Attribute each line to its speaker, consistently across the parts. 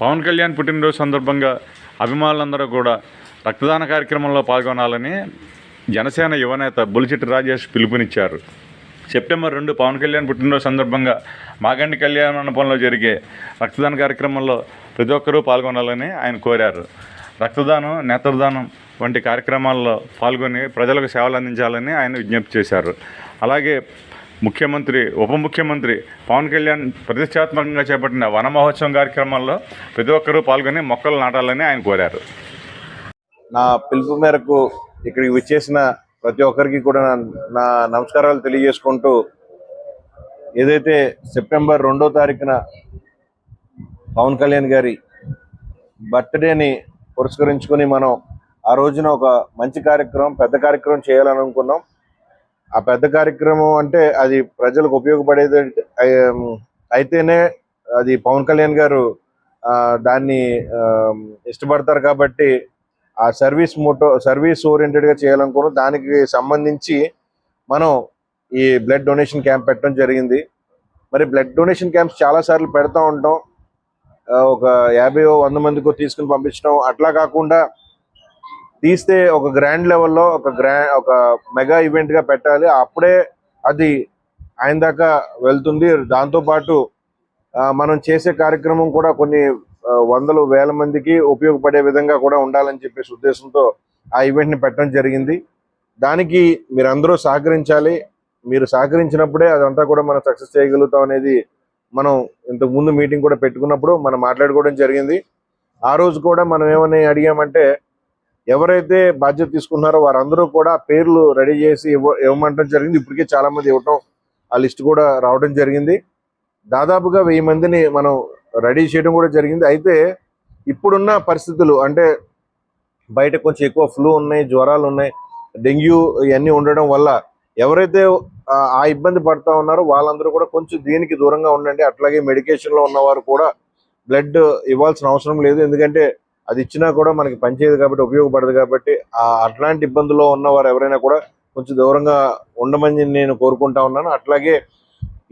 Speaker 1: పవన్ కళ్యాణ్ పుట్టినరోజు సందర్భంగా అభిమానులందరూ కూడా రక్తదాన కార్యక్రమంలో పాల్గొనాలని జనసేన యువనేత బులిచెట్టి రాజేష్ పిలుపునిచ్చారు. సెప్టెంబర్ రెండు పవన్ కళ్యాణ్ పుట్టినరోజు సందర్భంగా మాగండి కళ్యాణ మండపంలో జరిగే రక్తదాన కార్యక్రమంలో ప్రతి ఒక్కరూ పాల్గొనాలని ఆయన కోరారు. రక్తదానం నేత్రదానం వంటి కార్యక్రమాల్లో పాల్గొని ప్రజలకు సేవలు అందించాలని ఆయన విజ్ఞప్తి చేశారు. అలాగే ముఖ్యమంత్రి ఉప ముఖ్యమంత్రి పవన్ కళ్యాణ్ ప్రతిష్టాత్మకంగా చేపట్టిన వన మహోత్సవం కార్యక్రమాల్లో ప్రతి ఒక్కరూ పాల్గొని మొక్కలు నాటాలని ఆయన కోరారు.
Speaker 2: నా పిలుపు మేరకు ఇక్కడికి విచ్చేసిన ప్రతి ఒక్కరికి కూడా నా- నా నమస్కారాలు తెలియజేసుకుంటూ ఏదైతే సెప్టెంబర్ రెండో తారీఖున పవన్ కళ్యాణ్ గారి బర్త్డేని పురస్కరించుకొని మనం ఆ రోజున ఒక మంచి కార్యక్రమం పెద్ద కార్యక్రమం చేయాలని అనుకున్నాం ఆ పెద్ద కార్యక్రమం అంటే అది ప్రజలకు ఉపయోగపడేది అయితేనే అది పవన్ కళ్యాణ్ గారు దాన్ని ఇష్టపడతారు కాబట్టి ఆ సర్వీస్ మోటో సర్వీస్ ఓరియంటెడ్గా చేయాలనుకున్న దానికి సంబంధించి మనం ఈ బ్లడ్ డొనేషన్ క్యాంప్ పెట్టడం జరిగింది. మరి బ్లడ్ డొనేషన్ క్యాంప్స్ చాలా సార్లు పెడతా ఉంటాం. ఒక యాభై వంద మందికో తీసుకుని పంపించడం. అట్లా కాకుండా తీస్తే ఒక గ్రాండ్ లెవెల్లో ఒక గ్రా ఒక మెగా ఈవెంట్గా పెట్టాలి. అప్పుడే అది ఆయన దాకా వెళ్తుంది. దాంతో పాటు ఆ, మనం చేసే కార్యక్రమం కూడా కొన్ని వందలు వేల మందికి ఉపయోగపడే విధంగా కూడా ఉండాలని చెప్పేసి ఉద్దేశంతో ఆ ఈవెంట్ని పెట్టడం జరిగింది. దానికి మీరందరూ సహకరించాలి. మీరు సహకరించినప్పుడే అదంతా కూడా మనం సక్సెస్ చేయగలుగుతాం అనేది మనం ఇంతకు ముందు మీటింగ్ కూడా పెట్టుకున్నప్పుడు మనం మాట్లాడుకోవడం జరిగింది. ఆ రోజు కూడా మనం ఏమని అడిగామంటే ఎవరైతే బాధ్యత తీసుకున్నారో వారందరూ కూడా పేర్లు రెడీ చేసి ఇవ్వమంటం జరిగింది. ఇప్పటికే చాలా మంది ఇవ్వటం ఆ లిస్ట్ కూడా రావడం జరిగింది. దాదాపుగా వెయ్యి మందిని మనం రెడీ చేయడం కూడా జరిగింది. అయితే ఇప్పుడున్న పరిస్థితులు అంటే బయట కొంచెం ఎక్కువ ఫ్లూ ఉన్నాయి జ్వరాలు ఉన్నాయి డెంగ్యూ ఇవన్నీ ఉండడం వల్ల ఎవరైతే ఆ, ఇబ్బంది పడతా ఉన్నారో వాళ్ళందరూ కూడా కొంచెం దీనికి దూరంగా ఉండండి. అట్లాగే మెడికేషన్లో ఉన్నవారు కూడా బ్లడ్ ఇవ్వాల్సిన అవసరం లేదు. ఎందుకంటే అది ఇచ్చినా కూడా మనకి పనిచేయదు కాబట్టి ఉపయోగపడదు కాబట్టి ఆ అట్లాంటి ఇబ్బందుల్లో ఉన్నవారు ఎవరైనా కూడా కొంచెం దూరంగా ఉండమని నేను కోరుకుంటా ఉన్నాను. అట్లాగే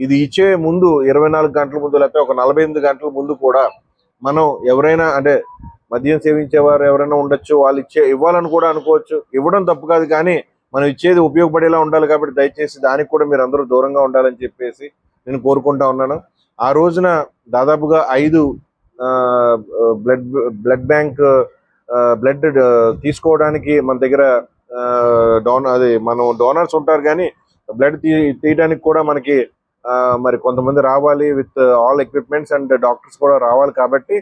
Speaker 2: ఇది ఇచ్చే ముందు ఇరవై నాలుగు గంటల ముందు లేకపోతే ఒక నలభై ఎనిమిది గంటల ముందు కూడా మనం ఎవరైనా అంటే మద్యం సేవించేవారు ఎవరైనా ఉండొచ్చు వాళ్ళు ఇచ్చే ఇవ్వాలని కూడా అనుకోవచ్చు. ఇవ్వడం తప్పు కాదు కానీ మనం ఇచ్చేది ఉపయోగపడేలా ఉండాలి కాబట్టి దయచేసి దానికి కూడా మీరు అందరూ దూరంగా ఉండాలని చెప్పేసి నేను కోరుకుంటా ఉన్నాను. ఆ రోజున దాదాపుగా ఐదు బ్లడ్ బ్లడ్ బ్యాంక్ బ్లడ్ తీసుకోవడానికి మన దగ్గర డోన్ అది మనం డోనర్స్ ఉంటారు కానీ బ్లడ్ తీ తీయడానికి కూడా మనకి ఆ, మరి కొంతమంది రావాలి with all equipments and doctors కూడా రావాలి కాబట్టి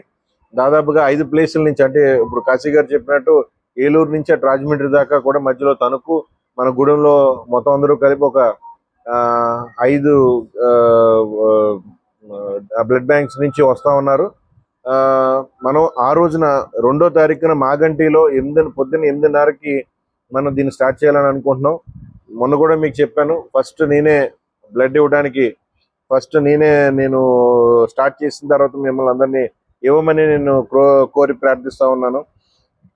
Speaker 2: దాదాపుగా ఐదు ప్లేసుల నుంచి అంటే ఇప్పుడు కాశీ గారు చెప్పినట్టు ఏలూరు నుంచి అటు రాజమండ్రి దాకా కూడా మధ్యలో తణుకు మన గూడెంలో మొత్తం అందరూ కలిపి ఒక ఆ, ఐదు బ్లడ్ బ్యాంక్స్ నుంచి వస్తా ఉన్నారు. మనం ఆ రోజున రెండో తారీఖున మాగంటిలో ఎనిమిది పొద్దున్న ఎనిమిదిన్నరకి మనం దీన్ని స్టార్ట్ చేయాలని అనుకుంటున్నాం. మొన్న కూడా మీకు చెప్పాను ఫస్ట్ నేనే బ్లడ్ ఇవ్వడానికి ఫస్ట్ నేనే నేను స్టార్ట్ చేసిన తర్వాత మిమ్మల్ని అందరినీ ఇవ్వమని నేను కోరి ప్రార్థిస్తా ఉన్నాను.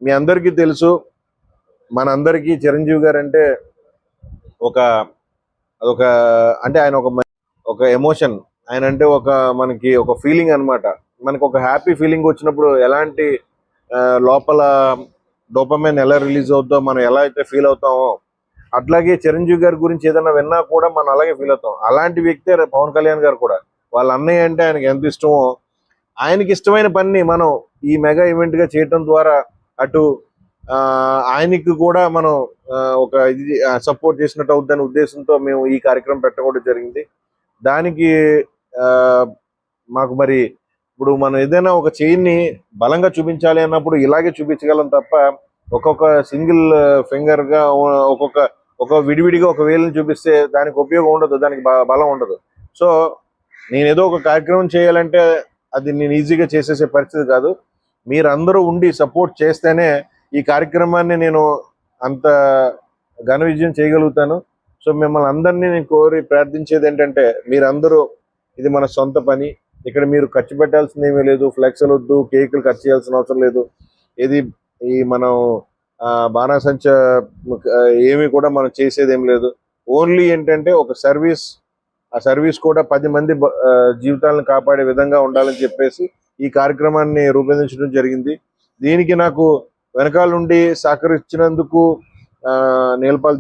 Speaker 2: మీ అందరికీ తెలుసు మన అందరికీ చిరంజీవి గారు అంటే ఒక అదొక అంటే ఆయన ఒక ఒక ఎమోషన్. ఆయన అంటే ఒక మనకి ఒక ఫీలింగ్ అన్నమాట. మనకు ఒక హ్యాపీ ఫీలింగ్ వచ్చినప్పుడు ఎలాంటి లోపల డోపమైన్ ఎలా రిలీజ్ అవుతుందో మనం ఎలా అయితే ఫీల్ అవుతామో అట్లాగే చిరంజీవి గారి గురించి ఏదైనా విన్నా కూడా మనం అలాగే ఫీల్ అవుతాం. అలాంటి వ్యక్తే పవన్ కళ్యాణ్ గారు కూడా. వాళ్ళ అన్నయ్య అంటే ఆయనకి ఎంత ఇష్టమో ఆయనకి ఇష్టమైన పని మనం ఈ మెగా ఈవెంట్గా చేయటం ద్వారా అటు ఆ, ఆయనకి కూడా మనం ఒక ఇది సపోర్ట్ చేసినట్టు అవుతుందనే ఉద్దేశంతో మేము ఈ కార్యక్రమం పెట్టకూడదు జరిగింది. దానికి మాకు మరి ఇప్పుడు మనం ఏదైనా ఒక చైన్ని బలంగా చూపించాలి అన్నప్పుడు ఇలాగే చూపించగలం తప్ప ఒక్కొక్క సింగిల్ ఫింగర్గా ఒక్కొక్క ఒక విడివిడిగా ఒక వేలుని చూపిస్తే దానికి ఉపయోగం ఉండదు దానికి బలం ఉండదు. సో నేను ఏదో ఒక కార్యక్రమం చేయాలంటే అది నేను ఈజీగా చేసేసే పరిస్థితి కాదు. మీరందరూ ఉండి సపోర్ట్ చేస్తేనే ఈ కార్యక్రమాన్ని నేను అంత ఘన విజయం చేయగలుగుతాను. సో మిమ్మల్ని అందరినీ నేను కోరి ప్రార్థించేది ఏంటంటే మీరందరూ ఇది మన సొంత పని. ఇక్కడ మీరు ఖర్చు పెట్టాల్సింది ఏమీ లేదు. ఫ్లెక్స్లు వద్దు కేకులు ఖర్చు చేయాల్సిన అవసరం లేదు. ఇది ఈ మనం ఆ, బాణాసంచ ఏమీ కూడా మనం చేసేది ఏం లేదు. ఓన్లీ ఏంటంటే ఒక సర్వీస్ ఆ సర్వీస్ కూడా పది మంది జీవితాలను కాపాడే విధంగా ఉండాలని చెప్పేసి ఈ కార్యక్రమాన్ని రూపొందించడం జరిగింది. దీనికి నాకు వెనకాల నుండి సహకరించినందుకు ఆ,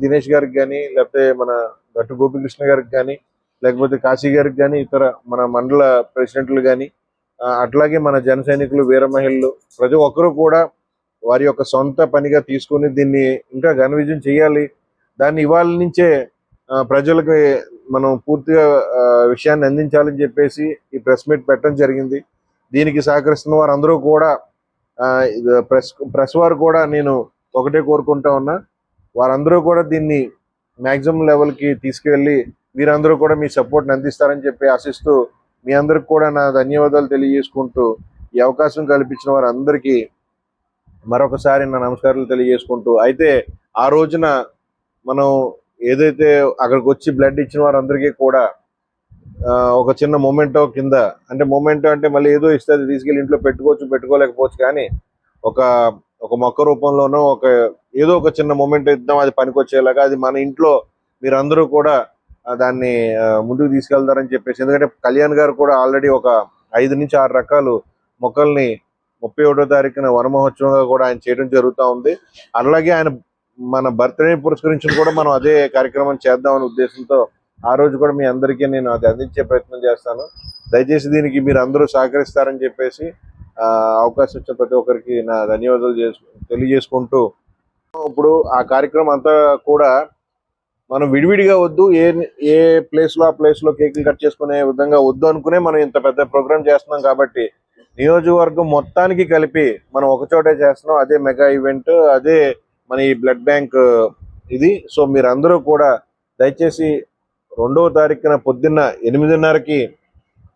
Speaker 2: దినేష్ గారికి కానీ లేకపోతే మన గట్టు గోపికృష్ణ గారికి కానీ లేకపోతే కాశీ గారికి కానీ ఇతర మన మండల ప్రెసిడెంట్లు కానీ అట్లాగే మన జన సైనికులు వీర మహిళలు ప్రతి ఒక్కరూ కూడా వారి యొక్క సొంత పనిగా తీసుకుని దీన్ని ఇంకా ఘన విజయం చేయాలి. దాన్ని ఇవాళ నుంచే ప్రజలకు మనం పూర్తిగా విషయాన్ని అందించాలని చెప్పేసి ఈ ప్రెస్ మీట్ పెట్టడం జరిగింది. దీనికి సహకరిస్తున్న వారందరూ కూడా ప్రెస్ ప్రెస్ వారు కూడా నేను ఒకటే కోరుకుంటా ఉన్నా వారందరూ కూడా దీన్ని మ్యాక్సిమం లెవెల్కి తీసుకువెళ్ళి మీరందరూ కూడా మీ సపోర్ట్ని అందిస్తారని చెప్పి ఆశిస్తూ మీ అందరికి కూడా నా ధన్యవాదాలు తెలియజేసుకుంటూ ఈ అవకాశం కల్పించిన వారందరికీ మరొకసారి నా నమస్కారాలు తెలియజేసుకుంటూ అయితే ఆ రోజున మనం ఏదైతే అక్కడికి వచ్చి బ్లడ్ ఇచ్చిన వారందరికీ కూడా ఒక చిన్న మొమెంటో కింద అంటే మొమెంటో అంటే మళ్ళీ ఏదో ఇస్తుంది తీసుకెళ్ళి ఇంట్లో పెట్టుకోవచ్చు పెట్టుకోలేకపోవచ్చు కానీ ఒక ఒక మొక్క రూపంలోనో ఒక ఏదో ఒక చిన్న మొమెంట్ ఇద్దాం అది పనికొచ్చేలాగా అది మన ఇంట్లో మీరందరూ కూడా దాన్ని ముందుకు తీసుకెళ్తారని చెప్పేసి. ఎందుకంటే కళ్యాణ్ గారు కూడా ఆల్రెడీ ఒక ఐదు నుంచి ఆరు రకాలు మొక్కల్ని ముప్పై ఒకటో తారీఖున వనమహోత్సవంగా కూడా ఆయన చేయడం జరుగుతూ ఉంది. అలాగే ఆయన మన బర్త్డే పురస్కరించిన కూడా మనం అదే కార్యక్రమం చేద్దామనే ఉద్దేశంతో ఆ రోజు కూడా మీ అందరికీ నేను అది అందించే ప్రయత్నం చేస్తాను. దయచేసి దీనికి మీరు అందరూ సహకరిస్తారని చెప్పేసి అవకాశం ఇచ్చిన ప్రతి ఒక్కరికి నా ధన్యవాదాలు చేసు తెలియజేసుకుంటూ. ఇప్పుడు ఆ కార్యక్రమం అంతా కూడా మనం విడివిడిగా వద్దు ఏ ఏ ప్లేస్లో ఆ ప్లేస్లో కేకులు కట్ చేసుకునే విధంగా వద్దు అనుకునే మనం ఇంత పెద్ద ప్రోగ్రామ్ చేస్తున్నాం కాబట్టి నియోజకవర్గం మొత్తానికి కలిపి మనం ఒక చోటే చేస్తున్నాం. అదే మెగా ఈవెంట్ అదే మన ఈ బ్లడ్ బ్యాంక్ ఇది. సో మీరందరూ కూడా దయచేసి రెండవ తారీఖున పొద్దున్న ఎనిమిదిన్నరకి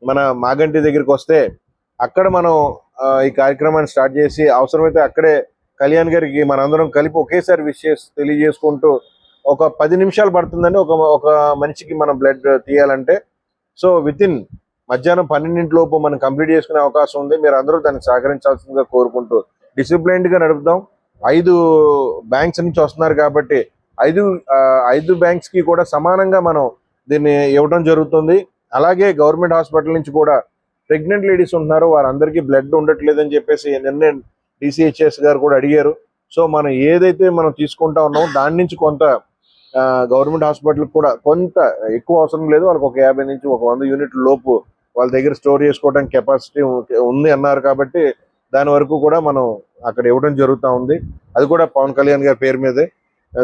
Speaker 2: మన మాగంటి దగ్గరికి వస్తే అక్కడ మనం ఈ కార్యక్రమాన్ని స్టార్ట్ చేసి అవసరమైతే అక్కడే కళ్యాణ్ గారికి మనందరం కలిపి ఒకేసారి విషెస్ తెలియజేసుకుంటూ ఒక పది నిమిషాలు పడుతుందని ఒక ఒక మనిషికి మనం బ్లడ్ తీయాలంటే సో విత్ ఇన్ మధ్యాహ్నం పన్నెండింటి లోపు మనం కంప్లీట్ చేసుకునే అవకాశం ఉంది. మీరు అందరూ దాన్ని సహకరించాల్సిందిగా కోరుకుంటూ డిసిప్లైన్డ్గా నడుపుదాం. ఐదు బ్యాంక్స్ నుంచి వస్తున్నారు కాబట్టి ఐదు ఐదు బ్యాంక్స్కి కూడా సమానంగా మనం దీన్ని ఇవ్వడం జరుగుతుంది. అలాగే గవర్నమెంట్ హాస్పిటల్ నుంచి కూడా ప్రెగ్నెంట్ లేడీస్ ఉంటున్నారు. వారందరికీ బ్లడ్ ఉండట్లేదని చెప్పేసి నిన్నే డిసిహెచ్ఎస్ గారు కూడా అడిగారు. సో మనం ఏదైతే మనం తీసుకుంటా ఉన్నామో దాని నుంచి కొంత గవర్నమెంట్ హాస్పిటల్ కూడా కొంత ఎక్కువ అవసరం లేదు. వాళ్ళకి ఒక యాభై నుంచి ఒక వంద యూనిట్ల లోపు వాళ్ళ దగ్గర స్టోర్ చేసుకోవడానికి కెపాసిటీ ఉంది అన్నారు కాబట్టి దాని వరకు కూడా మనం అక్కడ ఇవ్వడం జరుగుతూ ఉంది. అది కూడా పవన్ కళ్యాణ్ గారి పేరు మీదే.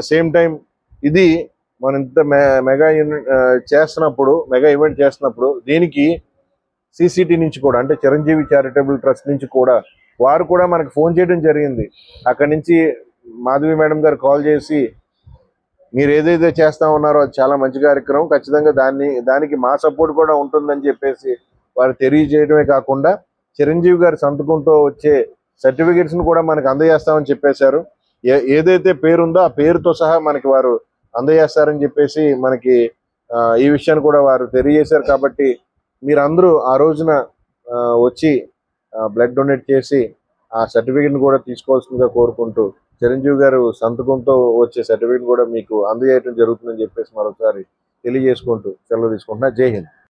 Speaker 2: సేమ్ టైం ఇది మనం ఇంత మె- మెగా యూనిట్ చేస్తున్నప్పుడు మెగా ఈవెంట్ చేస్తున్నప్పుడు దీనికి సిసిటి నుంచి కూడా అంటే చిరంజీవి చారిటబుల్ ట్రస్ట్ నుంచి కూడా వారు కూడా మనకు ఫోన్ చేయడం జరిగింది. అక్కడి నుంచి మాధవి మేడం గారు కాల్ చేసి మీరు ఏదైతే చేస్తా ఉన్నారో అది చాలా మంచి కార్యక్రమం. ఖచ్చితంగా దాన్ని దానికి మా సపోర్ట్ కూడా ఉంటుందని చెప్పేసి వారు తెలియజేయడమే కాకుండా చిరంజీవి గారి సంతకంతో వచ్చే సర్టిఫికేట్స్ను కూడా మనకు అందజేస్తామని చెప్పేశారు. ఏ ఏదైతే పేరుందో ఆ పేరుతో సహా మనకి వారు అందజేస్తారని చెప్పేసి మనకి ఈ విషయాన్ని కూడా వారు తెలియజేశారు కాబట్టి మీరందరూ ఆ రోజున ఆ, వచ్చి బ్లడ్ డొనేట్ చేసి ఆ సర్టిఫికేట్ని కూడా తీసుకోవాల్సిందిగా కోరుకుంటూ చిరంజీవి గారు సంతకంతో వచ్చే సర్టిఫికేట్ కూడా మీకు అందజేయడం జరుగుతుందని చెప్పేసి మరొకసారి తెలియజేసుకుంటూ సెలవు తీసుకుంటున్నా. జై హింద్.